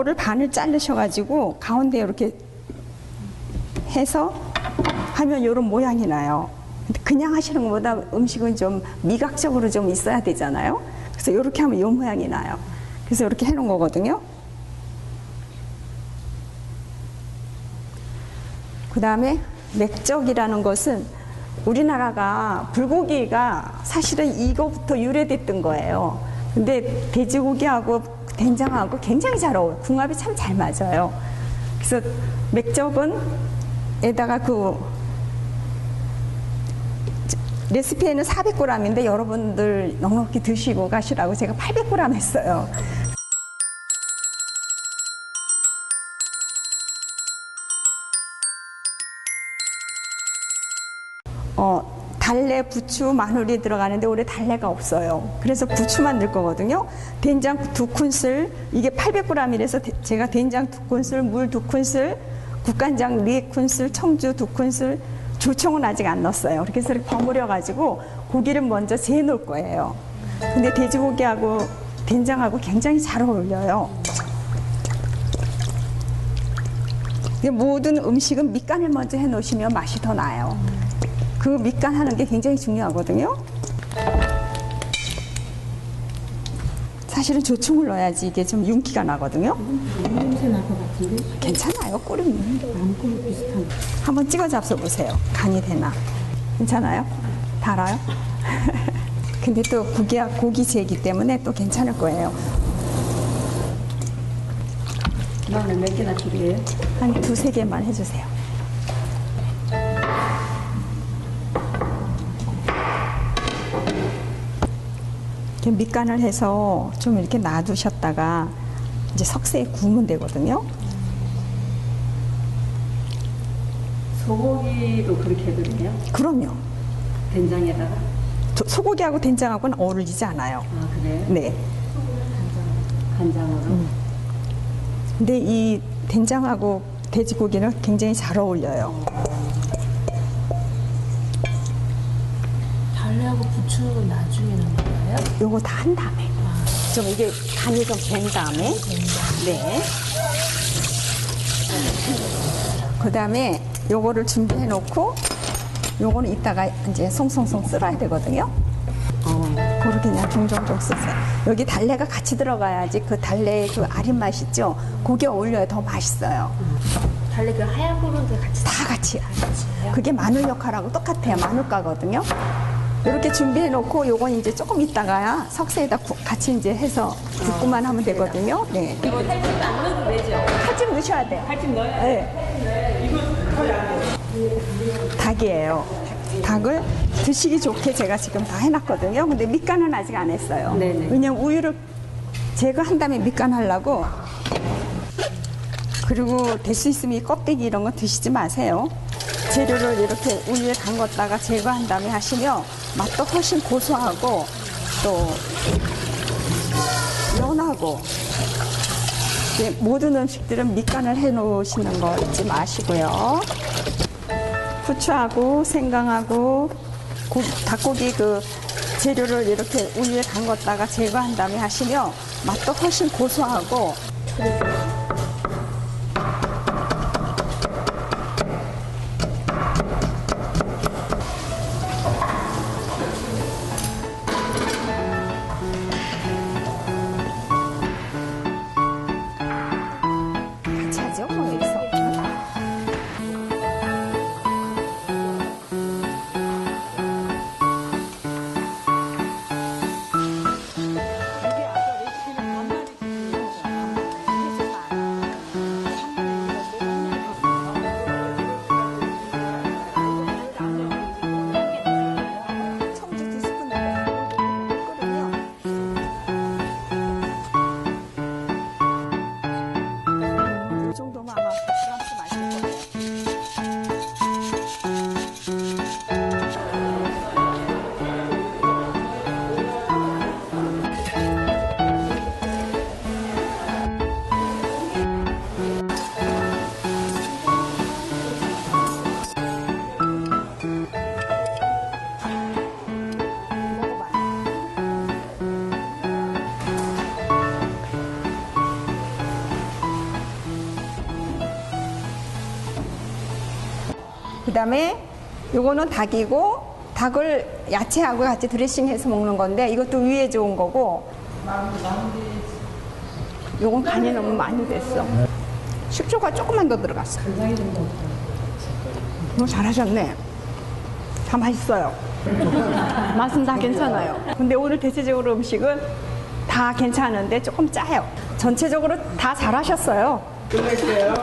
요거를 반을 자르셔가지고 가운데 이렇게 해서 하면 요런 모양이 나요. 그냥 하시는 것보다 음식은 좀 미각적으로 좀 있어야 되잖아요. 그래서 이렇게 하면 요 모양이 나요. 그래서 이렇게 해놓은 거거든요. 그 다음에 맥적이라는 것은 우리나라가 불고기가 사실은 이거부터 유래됐던 거예요. 근데 돼지고기하고 된장하고 굉장히 잘 어울려. 궁합이 참 잘 맞아요. 그래서 맥적은 에다가 그 레시피에는 400g인데 여러분들 넉넉히 드시고 가시라고 제가 800g 했어요. 어, 달래, 부추, 마늘이 들어가는데 올해 달래가 없어요. 그래서 부추만 넣을 거거든요. 된장 두 큰술, 이게 800g이라서 제가 된장 두 큰술, 물 두 큰술, 국간장 네 큰술, 청주 두 큰술, 조청은 아직 안 넣었어요. 그래서 이렇게 버무려 가지고 고기를 먼저 재어 놓을 거예요. 근데 돼지고기하고 된장하고 굉장히 잘 어울려요. 모든 음식은 밑간을 먼저 해 놓으시면 맛이 더 나요. 그 밑간 하는 게 굉장히 중요하거든요. 사실은 조청을 넣어야지 이게 좀 윤기가 나거든요. 냄새 날 것 같은데? 괜찮아요, 끓이면. 남고 비슷한. 한번 찍어 잡숴 보세요. 간이 되나? 괜찮아요? 달아요? 근데 또 고기야 고기제이기 때문에 또 괜찮을 거예요. 마늘 몇 개나 필요해요? 한 두세 개만 해주세요. 이렇게 밑간을 해서 좀 이렇게 놔두셨다가 이제 석쇠에 구우면 되거든요. 소고기도 그렇게 해드려요? 그럼요. 된장에다가? 도- 소고기하고 된장하고는 어울리지 않아요. 아, 그래요? 네. 간장으로? 근데 이 된장하고 돼지고기는 굉장히 잘 어울려요. 달 부추는 나중에 넣는 거예요? 요거 다 한 다음에. 좀 이게 간이 좀 된 다음에. 네. 그 다음에 요거를 준비해 놓고 요거는 이따가 이제 송송송 썰어야 되거든요. 어, 그렇게 그냥 종종종 쓰세요. 여기 달래가 같이 들어가야지 그 달래의 그 아린 맛 있죠? 고기 어울려야 더 맛있어요. 달래 그 하얀 부분도 같이 다 같이요. 그게 마늘 역할하고 똑같아요. 마늘가거든요. 이렇게 준비해 놓고 요건 이제 조금 있다가야 석쇠에다 구- 같이 이제 해서 굽고만 하면 되거든요. 네. 이거 탈집 안 넣어도 되죠? 칼집 넣으셔야 돼요. 탈집 넣어요? 네. 닭이에요. 닭을 드시기 좋게 제가 지금 다 해놨거든요. 근데 밑간은 아직 안 했어요. 네네. 왜냐면 우유를 제거한 다음에 밑간 하려고. 그리고 될 수 있으면 이 껍데기 이런 거 드시지 마세요. 재료를 이렇게 우유에 담궜다가 제거한 다음에 하시면 맛도 훨씬 고소하고 또 연하고 예, 모든 음식들은 밑간을 해 놓으시는 거 잊지 마시고요. 후추하고 생강하고 고- 닭고기 그 재료를 이렇게 우유에 담궜다가 제거한 다음에 하시면 맛도 훨씬 고소하고 그 다음에 요거는 닭이고 닭을 야채하고 같이 드레싱해서 먹는 건데 이것도 위에 좋은 거고 요건 간이 너무 많이 됐어. 식초가 조금만 더 들어갔어. 너무 잘하셨네. 다 맛있어요. 맛은 다 괜찮아요. 근데 오늘 대체적으로 음식은 다 괜찮은데 조금 짜요. 전체적으로 다 잘하셨어요. 끝낼게요.